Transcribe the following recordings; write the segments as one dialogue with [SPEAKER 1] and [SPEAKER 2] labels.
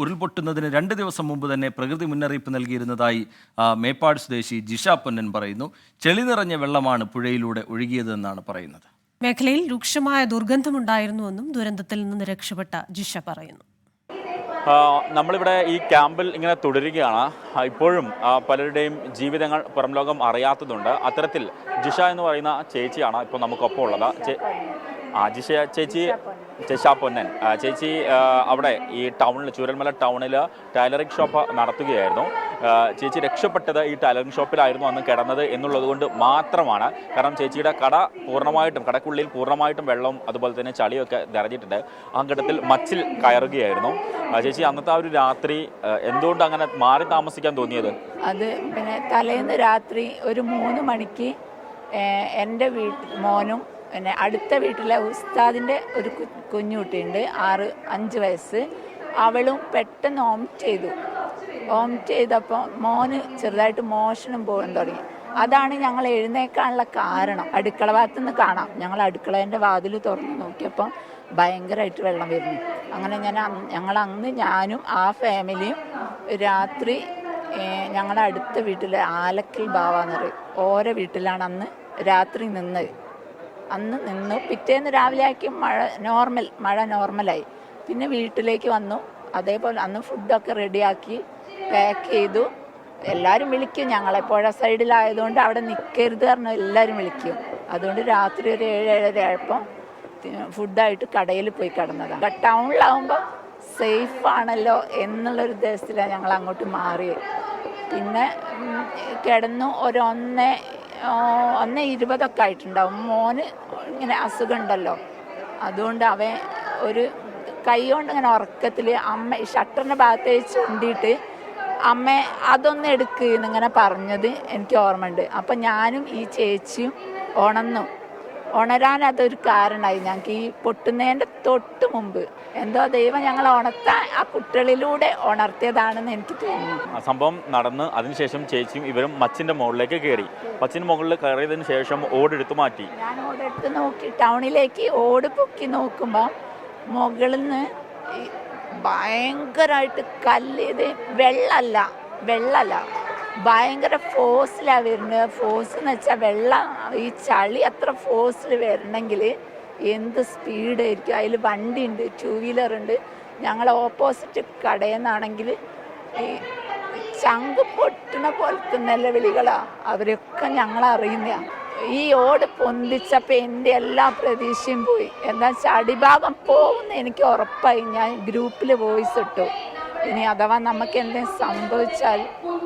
[SPEAKER 1] ഉരുൾപൊട്ടുന്നതിന് രണ്ട് ദിവസം മുമ്പ് തന്നെ പ്രകൃതി മുന്നറിയിപ്പ് നൽകിയിരുന്നതായി മേപ്പാട് സ്വദേശി ജിഷ പൊന്നൻ പറയുന്നു. ചെളി നിറഞ്ഞ വെള്ളമാണ് പുഴയിലൂടെ ഒഴുകിയതെന്നാണ് പറയുന്നത്.
[SPEAKER 2] മേഖലയിൽ രൂക്ഷമായ ദുർഗന്ധമുണ്ടായിരുന്നുവെന്നും ദുരന്തത്തിൽ നിന്ന് രക്ഷപ്പെട്ട ജിഷ പറയുന്നു.
[SPEAKER 3] നമ്മളിവിടെ ഈ ക്യാമ്പിൽ ഇങ്ങനെ തുടരുകയാണ്. ഇപ്പോഴും പലരുടെയും ജീവിതങ്ങൾ പുറംലോകം അറിയാത്തതുണ്ട്. അത്തരത്തിൽ ജിഷ എന്ന് പറയുന്ന ചേച്ചിയാണ് ഇപ്പോൾ നമുക്കൊപ്പം ഉള്ളത്. ആ ജിഷ ചേച്ചി ജിഷ പൊന്നൻ ചേച്ചി അവിടെ ഈ ടൗണിൽ ചൂരൽമല ടൗണിൽ ടൈലറിംഗ് ഷോപ്പ് നടത്തുകയായിരുന്നു. ചേച്ചി രക്ഷപ്പെട്ടത് ഈ ടൈലറിംഗ് ഷോപ്പിലായിരുന്നു അന്ന് കിടന്നത് എന്നുള്ളത് കൊണ്ട് മാത്രമാണ്. കാരണം ചേച്ചിയുടെ കട പൂർണമായിട്ടും കടക്കുള്ളിൽ പൂർണമായിട്ടും വെള്ളവും അതുപോലെ തന്നെ ചളിയൊക്കെ നിറഞ്ഞിട്ടുണ്ട്. ആ ഘട്ടത്തിൽ മച്ചിൽ കയറുകയായിരുന്നു. ചേച്ചി അന്നത്തെ ആ ഒരു രാത്രി എന്തുകൊണ്ട് അങ്ങനെ മാറി താമസിക്കാൻ തോന്നിയത്?
[SPEAKER 4] അത് പിന്നെ തലേന്ന് രാത്രി ഒരു മൂന്ന് മണിക്ക് എന്റെ വീട്ടിൽ മോനും പിന്നെ അടുത്ത വീട്ടിലെ ഉസ്താദിന്റെ ഒരു കുഞ്ഞുകുട്ടിയുണ്ട് ആറ് അഞ്ച് വയസ്സ്. അവളും പെട്ടെന്ന് ഓംറ്റ് ചെയ്തു. ഓംറ്റ് ചെയ്തപ്പോൾ മോന് ചെറുതായിട്ട് മോഷണം പോകാൻ തുടങ്ങി. അതാണ് ഞങ്ങൾ എഴുന്നേക്കാനുള്ള കാരണം. അടുക്കള ഭാഗത്തു നിന്ന് കാണാം. ഞങ്ങൾ അടുക്കളേന്റെ വാതിൽ തുറന്ന് നോക്കിയപ്പോൾ ഭയങ്കരമായിട്ട് വെള്ളം വരുന്നു. അങ്ങനെ ഞാൻ ഞങ്ങൾ അന്ന് ഞാനും ആ ഫാമിലിയും രാത്രി ഞങ്ങളുടെ അടുത്ത വീട്ടിലെ ആലക്കൽ ബാവ എന്ന് പറയും. ഓരോ വീട്ടിലാണ് അന്ന് രാത്രി നിന്നത് അന്ന് നിന്നു പിറ്റേന്ന് രാവിലെ ആക്കി മഴ നോർമൽ മഴ നോർമലായി പിന്നെ വീട്ടിലേക്ക് വന്നു. അതേപോലെ അന്ന് ഫുഡൊക്കെ റെഡിയാക്കി പാക്ക് ചെയ്തു. എല്ലാവരും വിളിക്കും. ഞങ്ങളെ പുഴ സൈഡിലായതുകൊണ്ട് അവിടെ നിൽക്കരുത് പറഞ്ഞ് എല്ലാവരും വിളിക്കും. അതുകൊണ്ട് രാത്രി ഒരു ഏഴ് ഏഴര ആയപ്പം ഫുഡായിട്ട് കടയിൽ പോയി കിടന്നതാണ് ടൗണിലാവുമ്പോൾ സേഫ് ആണല്ലോ എന്നുള്ളൊരു ഉദ്ദേശത്തിലാണ് ഞങ്ങൾ അങ്ങോട്ട് മാറിയത്. പിന്നെ കിടന്നു ഒരു ഒന്ന് ഒന്ന് ഇരുപതൊക്കെ ആയിട്ടുണ്ടാവും. മോന് ഇങ്ങനെ അസുഖം ഉണ്ടല്ലോ അതുകൊണ്ട് അവൻ ഒരു കൈ കൊണ്ട് ഇങ്ങനെ ഉറക്കത്തിൽ അമ്മ ഷട്ടറിന്റെ ഭാഗത്ത് ചൂണ്ടിയിട്ട് അമ്മ അതൊന്ന് എടുക്ക് എന്നിങ്ങനെ പറഞ്ഞത് എനിക്ക് ഓർമ്മയുണ്ട്. അപ്പം ഞാനും ഈ ചേച്ചിയും ഉണന്നു ഉണരാൻ അതൊരു കാരണമായി. ഞങ്ങൾക്ക് ഈ പൊട്ടുന്നതിന്റെ തൊട്ട് മുമ്പ് എന്തോ ദൈവം ഞങ്ങൾ ഉണർത്താൻ ആ കുട്ടികളിലൂടെ ഉണർത്തിയതാണെന്ന് എനിക്ക് തോന്നുന്നു.
[SPEAKER 3] ആ സംഭവം നടന്ന് അതിനുശേഷം ചേച്ചിയും ഇവരും മച്ചിന്റെ മുകളിലേക്ക് കയറി മച്ചിന്റെ മുകളിൽ കയറിയതിന് ശേഷം ഓടെടുത്ത് മാറ്റി.
[SPEAKER 4] ഞാൻ ഓടെടുത്ത് നോക്കി. ടൗണിലേക്ക് ഓട് പൊക്കി നോക്കുമ്പോൾ മുകളിൽ നിന്ന് ഭയങ്കരമായിട്ട് കല്ല് ഇത് വെള്ളമല്ല വെള്ളമല്ല ഭയങ്കര ഫോഴ്സിലാണ് വരുന്നത് ഫോഴ്സ് എന്ന് വെച്ചാൽ വെള്ളം ഈ ചളി അത്ര ഫോഴ്സിൽ വരണമെങ്കിൽ എന്ത് സ്പീഡായിരിക്കും. അതിൽ വണ്ടിയുണ്ട് ടൂ വീലർ ഉണ്ട് ഞങ്ങൾ ഓപ്പോസിറ്റ് കടയിൽ ഈ ചങ്ക് പൊട്ടണ പോലത്തെ നിലവിളികളാണ് അവരൊക്കെ ഞങ്ങൾ അറിയുന്ന ഈ ഓട് പൊന്തിച്ചപ്പോൾ എന്റെ എല്ലാ പ്രതീക്ഷയും പോയി. എന്താ ചടിഭാഗം പോകുമെന്ന് എനിക്ക് ഉറപ്പായി. ഞാൻ ഗ്രൂപ്പിൽ വോയിസ് ഇട്ടു. ഇനി അഥവാ നമുക്ക് എന്തെങ്കിലും സംഭവിച്ചാൽ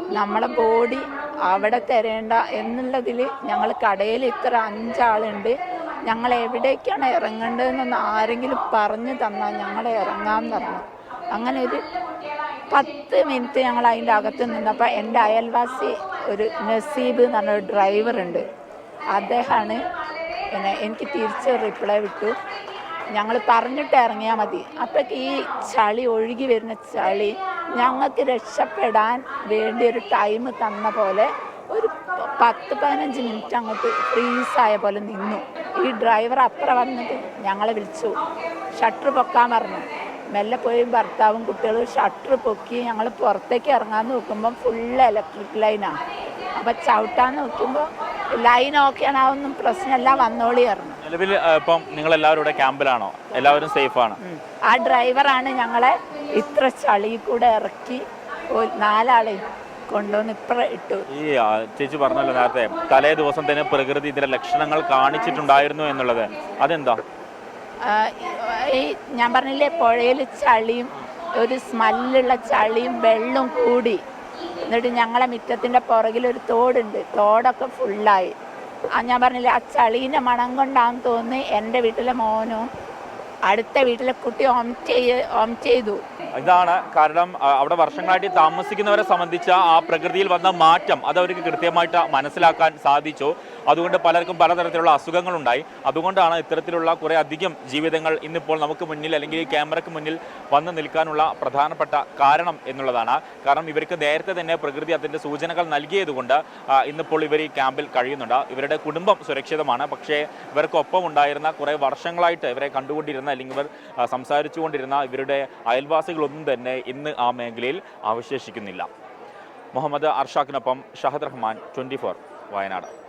[SPEAKER 4] നമ്മളെ ബോഡി അവിടെ തരേണ്ട എന്നുള്ളതിൽ ഞങ്ങൾ കടയിൽ ഇത്ര അഞ്ചാളുണ്ട്. ഞങ്ങൾ എവിടേക്കാണ് ഇറങ്ങേണ്ടതെന്നൊന്ന് ആരെങ്കിലും പറഞ്ഞു തന്നാൽ ഞങ്ങൾ ഇറങ്ങാമെന്ന് പറഞ്ഞു. അങ്ങനെ ഒരു പത്ത് മിനിറ്റ് ഞങ്ങൾ അതിന്റെ അകത്ത് നിന്നപ്പോൾ എന്റെ അയൽവാസി ഒരു നസീബ് എന്ന് പറഞ്ഞ ഡ്രൈവറുണ്ട് അദ്ദേഹമാണ് പിന്നെ എനിക്ക് തിരിച്ച് റിപ്ലൈ വിട്ടു. ഞങ്ങൾ പറഞ്ഞിട്ട് ഇറങ്ങിയാൽ മതി. അപ്പോഴേക്ക് ഈ ചളി ഒഴുകി വരുന്ന ചളി ഞങ്ങൾക്ക് രക്ഷപ്പെടാൻ വേണ്ടി ഒരു ടൈം തന്ന പോലെ ഒരു പത്ത് പതിനഞ്ച് മിനിറ്റ് അങ്ങോട്ട് ഫ്രീസായ പോലെ നിന്നു. ഈ ഡ്രൈവർ അപ്പുറം വന്നിട്ട് ഞങ്ങളെ വിളിച്ചു. ഷട്ടർ പൊക്കാൻ പറഞ്ഞു. മെല്ലെ പോയി ഭർത്താവും കുട്ടികളും ഷട്ടർ പൊക്കി ഞങ്ങൾ പുറത്തേക്ക് ഇറങ്ങാൻ നോക്കുമ്പം ഫുള്ള് ഇലക്ട്രിക് ലൈനാണ് അപ്പം ചവിട്ടാൻ നോക്കുമ്പോൾ ലൈൻ ഓക്കെയാണ് അതൊന്നും പ്രശ്നമല്ല വന്നോളിയായിരുന്നു
[SPEAKER 3] നിലവിൽ ഇപ്പം നിങ്ങൾ എല്ലാവരും ഇവിടെ ക്യാമ്പിലാണോ? എല്ലാവരും സേഫ് ആണ്.
[SPEAKER 4] ആ ഡ്രൈവറാണ് ഞങ്ങളെ ഇത്ര ചളി കൂടെ ഇറക്കി നാലാളെ കൊണ്ടുവന്ന് ഇപ്പറ ഇട്ടു.
[SPEAKER 3] ഈ ആ, ചേച്ചി പറഞ്ഞല്ലോ നേരത്തെ തലേ ദിവസം തന്നെ പ്രകൃതി ഇതിന്റെ ലക്ഷണങ്ങൾ കാണിച്ചിട്ടുണ്ടായിരുന്നു എന്നുള്ളത്. അതെന്താ?
[SPEAKER 4] ആ, ഈ ഞാൻ പറഞ്ഞില്ലേ പുഴയിൽ ചളിയും ഒരു സ്മെല്ലുള്ള ചളിയും വെള്ളം കൂടി. എന്നിട്ട് ഞങ്ങളെ മുറ്റത്തിന്റെ പുറകിൽ ഒരു തോടുണ്ട്. തോടൊക്കെ ഫുള്ളായി ഞാൻ പറഞ്ഞില്ലേ ആ ചളീന്റെ മണം കൊണ്ടാന്ന് തോന്നി എന്റെ വീട്ടിലെ മോനും അടുത്ത വീട്ടിലെ കുട്ടി ഹോം ചെയ്യ ഹോം ചെയ്തു.
[SPEAKER 3] ഇതാണ് കാരണം അവിടെ വർഷങ്ങളായിട്ട് താമസിക്കുന്നവരെ സംബന്ധിച്ച ആ പ്രകൃതിയിൽ വന്ന മാറ്റം അത് അവർക്ക് കൃത്യമായിട്ട് മനസ്സിലാക്കാൻ സാധിച്ചു. അതുകൊണ്ട് പലർക്കും പലതരത്തിലുള്ള അസുഖങ്ങളുണ്ടായി. അതുകൊണ്ടാണ് ഇത്തരത്തിലുള്ള കുറേ അധികം ജീവിതങ്ങൾ ഇന്നിപ്പോൾ നമുക്ക് മുന്നിൽ അല്ലെങ്കിൽ ക്യാമറയ്ക്ക് മുന്നിൽ വന്ന് നിൽക്കാനുള്ള പ്രധാനപ്പെട്ട കാരണം എന്നുള്ളതാണ്. കാരണം ഇവർക്ക് നേരത്തെ തന്നെ പ്രകൃതി അതിന്റെ സൂചനകൾ നൽകിയതുകൊണ്ട് ഇന്നിപ്പോൾ ഇവർ ഈ ക്യാമ്പിൽ കഴിയുന്നുണ്ട്. ഇവരുടെ കുടുംബം സുരക്ഷിതമാണ്. പക്ഷേ ഇവർക്കൊപ്പം ഉണ്ടായിരുന്ന കുറേ വർഷങ്ങളായിട്ട് ഇവരെ കണ്ടുകൊണ്ടിരുന്ന കൊണ്ടിരുന്ന അല്ലെങ്കിൽ ഇവർ സംസാരിച്ചു കൊണ്ടിരുന്ന ഇവരുടെ അയൽവാസികളൊന്നും തന്നെ ഇന്ന് ആ മേഖലയിൽ അവശേഷിക്കുന്നില്ല. മുഹമ്മദ് അർഷാഖിനൊപ്പം ഷഹദ് റഹ്മാൻ ട്വന്റി വയനാട്.